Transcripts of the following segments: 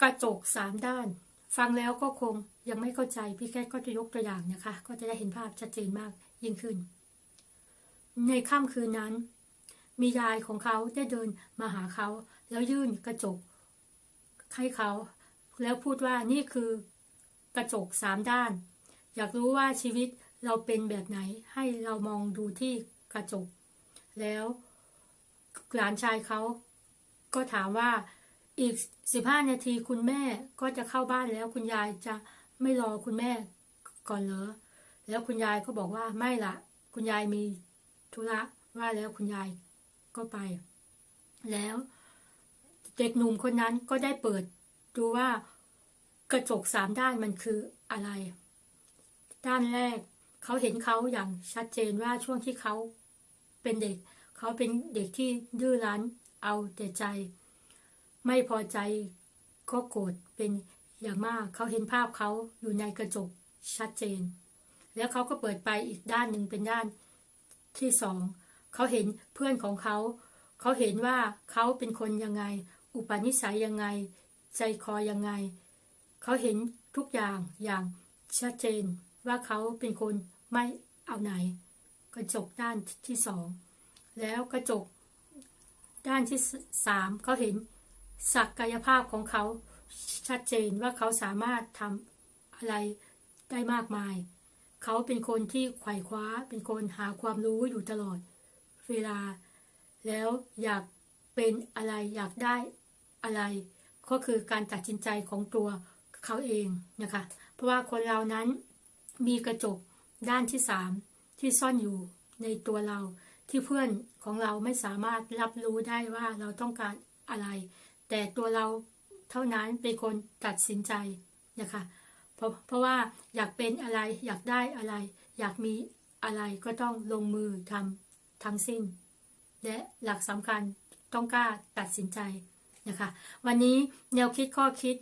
กระจกสามด้าน ฟังแล้วก็คงยังไม่เข้าใจพี่แค่ก็จะยกตัวอย่างนะคะ ก็จะได้เห็นภาพชัดเจนมากยิ่งขึ้น ในค่ำคืนนั้น มียายของเขาได้เดินมาหาเขา แล้วยื่นกระจกให้เขา แล้วพูดว่านี่คือกระจกสามด้าน อยากรู้ว่าชีวิตเราเป็นแบบไหนให้เรามองดูที่กระจก แล้วหลานชายเขาก็ถามว่า อีกสิบห้านาทีคุณแม่ก็จะเข้าบ้านแล้วคุณยายจะไม่รอคุณแม่ก่อนเหรอ แล้วคุณยายก็บอกว่าไม่ละคุณยายมีธุระว่าแล้วคุณยายก็ไป แล้วเด็กหนุ่มคนนั้นก็ได้เปิดดูว่ากระจกสามด้านมันคืออะไร ด้านแรกเขาเห็นเขาอย่างชัดเจนว่าช่วงที่เขาเป็นเด็ก เขาเป็นเด็กที่ดื้อรั้นเอาแต่ใจ ไม่พอใจก็โกรธเป็นอย่างมากเขาเห็นภาพเขาอยู่ในกระจกชัดเจน แล้วเขาก็เปิดไปอีกด้านหนึ่งเป็นด้านที่สองเขาเห็นเพื่อนของเขา เขาเห็นว่าเขาเป็นคนยังไง อุปนิสัยยังไง ใจคอยังไง เขาเห็นทุกอย่างอย่างชัดเจนว่าเขาเป็นคนไม่เอาไหน กระจกด้านที่สองแล้วกระจกด้านที่สามเขาเห็น ศักยภาพของเขาชัดเจนว่าเขาสามารถทำอะไรได้มากมาย เขาเป็นคนที่ไขว่คว้า เป็นคนหาความรู้อยู่ตลอด เวลา แล้วอยากเป็นอะไรอยากได้อะไร ก็คือการตัดสินใจของตัวเขาเองนะคะ เพราะว่าคนเรานั้นมีกระจกด้านที่สามที่ซ่อนอยู่ในตัวเราที่เพื่อนของเราไม่สามารถรับรู้ได้ว่าเราต้องการอะไร แต่ตัวเราเท่านั้นเป็นคนตัดสินใจนะคะเพราะเพราะว่าอยากเป็นอะไรอยากได้อะไร อยากมีอะไรก็ต้องลงมือทำทั้งสิ้น และหลักสำคัญต้องกล้าตัดสินใจนะคะ วันนี้แนวคิดข้อคิด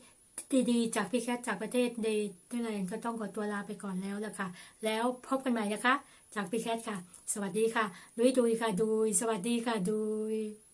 ดีๆ จากพี่แคทจากประเทศเดเธอร์แลนด์ก็ต้องขอตัวลาไปก่อนแล้วละค่ะ แล้วพบกันใหม่นะคะ จากพี่แคทค่ะ สวัสดีค่ะ ดุยดุยค่ะ ดุย สวัสดีค่ะ ดุย